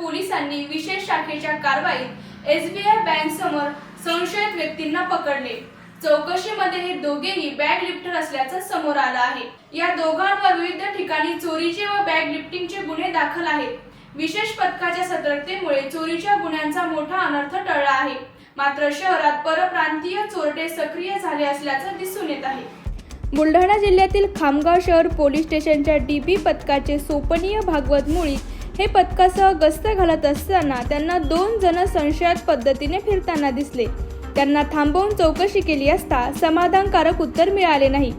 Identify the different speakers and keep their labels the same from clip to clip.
Speaker 1: पोलिसांनी विशेष शाखेच्या कारवाईत एसबीआय बँक समोर संशयित व्यक्तींना पकडले. चौकशीमध्ये हे दोघेही बॅग लिफ्टर असल्याचं समोर आलं आहे. या दोघांवर विविध ठिकाणी चोरीचे व बॅग लिफ्टिंगचे गुन्हे दाखल आहेत. विशेष पथकाच्या सतर्कतेमुळे चोरीच्या गुन्ह्यांचा मोठा अनर्थ टळला आहे. मात्र शहरात परप्रांतीय चोरटे सक्रिय झाले असल्याचं दिसून येत आहे. बुलढाणा जिल्ह्यातील खामगाव शहर पोलीस स्टेशनच्या डीबी पथकाचे सोपनीय भागवत मुळीक हे पथकासह गस्त घालत असताना त्यांना दोन जण संशयात पद्धतीने फिरताना दिसले. त्यांना थांबवून चौकशी केली असता समाधानकारक उत्तर मिळाले नाही.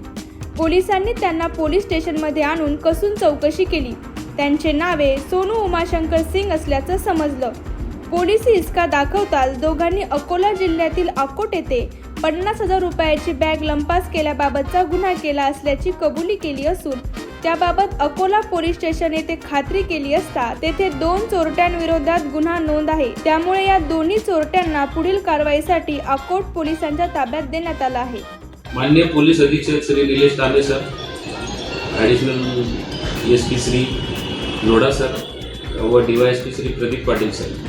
Speaker 1: पोलिसांनी त्यांना पोलीस स्टेशनमध्ये आणून कसून चौकशी केली. त्यांचे नावे सोनू उमाशंकर सिंग असल्याचं समजलं. पोलीस हिसका दाखवताच दोघांनी अकोला जिल्ह्यातील अकोट येथे पन्नास हजार रुपयाची बॅग लंपास केल्याबाबतचा गुन्हा केला असल्याची कबुली केली असून त्याबाबत अकोला पोलीस स्टेशन येथे खात्री केली असता तेथे दोन चोरट्यांविरोधात गुन्हा नोंद आहे. त्यामुळे या दोन्ही चोरट्यांना पुढील कारवाईसाठी अकोट पोलिसांच्या ताब्यात देण्यात आला आहे.
Speaker 2: माननीय पोलीस अधीक्षक Shri Nilesh Tambe sir additional S P Shri Lodha sir व D Y S P Shri Pradeep Patil sir.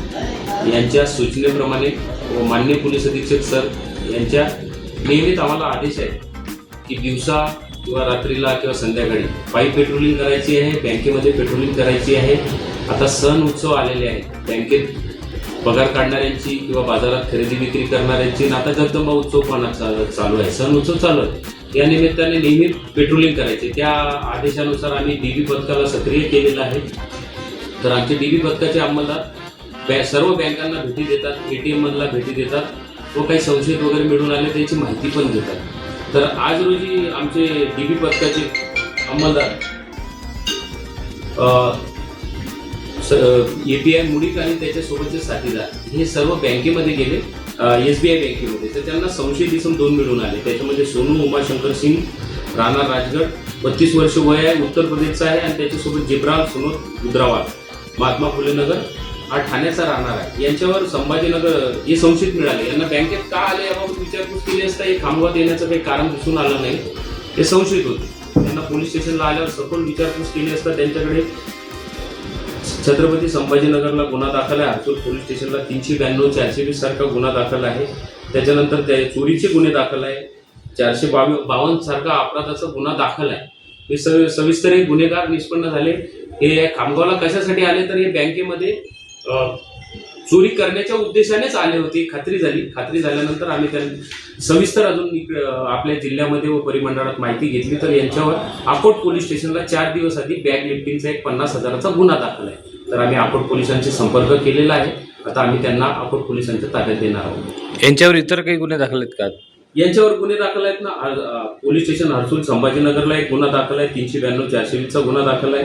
Speaker 2: यांच्या सूचनेप्रमाणे व माननीय पोलीस अधीक्षक सर यांच्या नियमित आम्हाला आदेश आहे की दिवसा किंवा रात्रीला किंवा संध्याकाळी पायी पेट्रोलिंग करायची आहे बँकेमध्ये पेट्रोलिंग करायची आहे. आता सण उत्सव आलेले आहेत. बँकेत पगार काढणाऱ्यांची किंवा बाजारात खरेदी विक्री करणाऱ्यांची आता जगदंबा उत्सव पण चालू आहे. सण उत्सव चालू आहे. या निमित्ताने नेहमी पेट्रोलिंग करायचे. त्या आदेशानुसार आम्ही डीबी पथकाला सक्रिय केलेलं आहे. तर आमचे डीबी पथकाचे अंमलदार बॅ सर्व बँकांना भेटी देतात एटीएम एममधला भेटी देतात व काही संशयित वगैरे मिळून आले त्याची माहिती पण देतात. तर आज रोजी आमचे डीबी पथकाचे अंमलदार ए पी आय मुडीक आणि त्याच्यासोबतचे साथीदार हे सर्व बँकेमध्ये गेले एस बी आय बँकेमध्ये. तर त्यांना संशय दिसून दोन मिळून आले. त्याच्यामध्ये सोनू उमाशंकर सिंग राणा राजगड बत्तीस वर्ष वय आहे उत्तर प्रदेशचा आहे आणि त्याच्यासोबत जिब्राल सुनोद गुजरावाल महात्मा फुले नगर हा ठाण्याचा राहणार आहे. यांच्यावर संभाजीनगर हे संशयित मिळाले. यांना बँकेत का आले याबाबत विचारपूस केली असता हे खामगावात येण्याचं काही कारण दिसून आलं नाही. हे संशयित होते. त्यांना पोलीस स्टेशनला आल्यावर सखोल विचारपूस केली असता त्यांच्याकडे छत्रपती संभाजीनगरला गुन्हा दाखल आहे. हरसूल पोलीस स्टेशनला तीनशे ब्याण्णव चारशे वीस सारखा गुन्हा दाखल आहे. त्याच्यानंतर त्या चोरीचे गुन्हे दाखल आहे. चारशे बावी बावन्न सारखा अपराधाचा गुन्हा दाखल आहे. हे सव सविस्तर हे गुन्हेगार निष्पन्न झाले. हे या खामगावला कशासाठी आले तर हे बँकेमध्ये चोरी करण्याच्या उद्देशानेच आले होते. खात्री झाली. खात्री झाल्यानंतर आम्ही त्यांनी सविस्तर अजून इकडे, आपल्या जिल्ह्यामध्ये व परिमंडळात माहिती घेतली. तर यांच्यावर अकोट पोलीस स्टेशनला चार दिवस आधी बॅग लिफ्टिंगचा एक पन्नास हजाराचा गुन्हा दाखल आहे. तर आम्ही अकोट पोलिसांशी संपर्क केलेला आहे. आता आम्ही त्यांना अकोट पोलिसांच्या ताब्यात देणार आहोत.
Speaker 3: यांच्यावर इतर काही गुन्हे दाखल आहेत का?
Speaker 2: यांच्यावर गुन्हे दाखल आहेत ना? पोलीस स्टेशन हर्सूल संभाजीनगरला एक गुन्हा दाखल आहे तीनशे ब्याण्णव चारशे वीसचा गुन्हा दाखल आहे.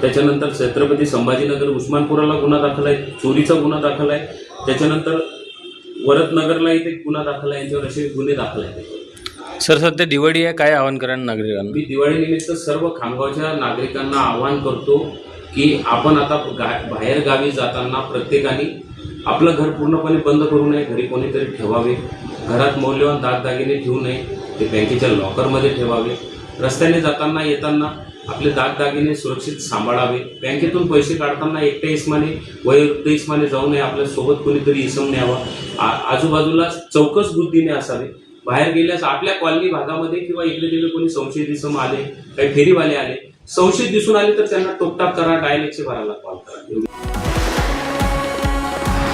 Speaker 2: त्याच्यानंतर छत्रपती संभाजीनगर उस्मानपुराला गुन्हा दाखल आहे चोरीचा गुन्हा दाखल आहे. त्याच्यानंतर वरदनगरला इथे गुन्हा दाखल आहे यांच्यावर असे गुन्हे दाखल आहेत.
Speaker 3: सर सध्या दिवाळी आहे काय आवाहन करा नागरिकांना?
Speaker 2: मी दिवाळीनिमित्त सर्व खामगावच्या नागरिकांना आवाहन करतो की आपण आता गा बाहेर गावी जाताना प्रत्येकाने आपलं घर पूर्णपणे बंद करू नये घरी कोणीतरी ठेवावे. घरात मौल्यवान दागदागिने ठेवू नये ते बँकेच्या लॉकरमध्ये ठेवावे. रस्त्याने जाताना येताना आपले दागदागिने सुरक्षित सांभाळावे. बँकेतून पैसे काढताना एकट्या इस्माने वयोवृद्ध इसमाने जाऊ नये आपल्यासोबत कोणीतरी इसम न्यावा. आ- आजूबाजूला चौकस बुद्धीने असावे. बाहेर गेल्यास आपल्या कॉलनी भागामध्ये किंवा इकडे तिकडे कोणी संशयित इसम आले काही फेरीवाले आले संशयित दिसून आले तर त्यांना टोकटाक करा डायल एकशे बाराला कॉल करा.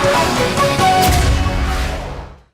Speaker 2: Thank you.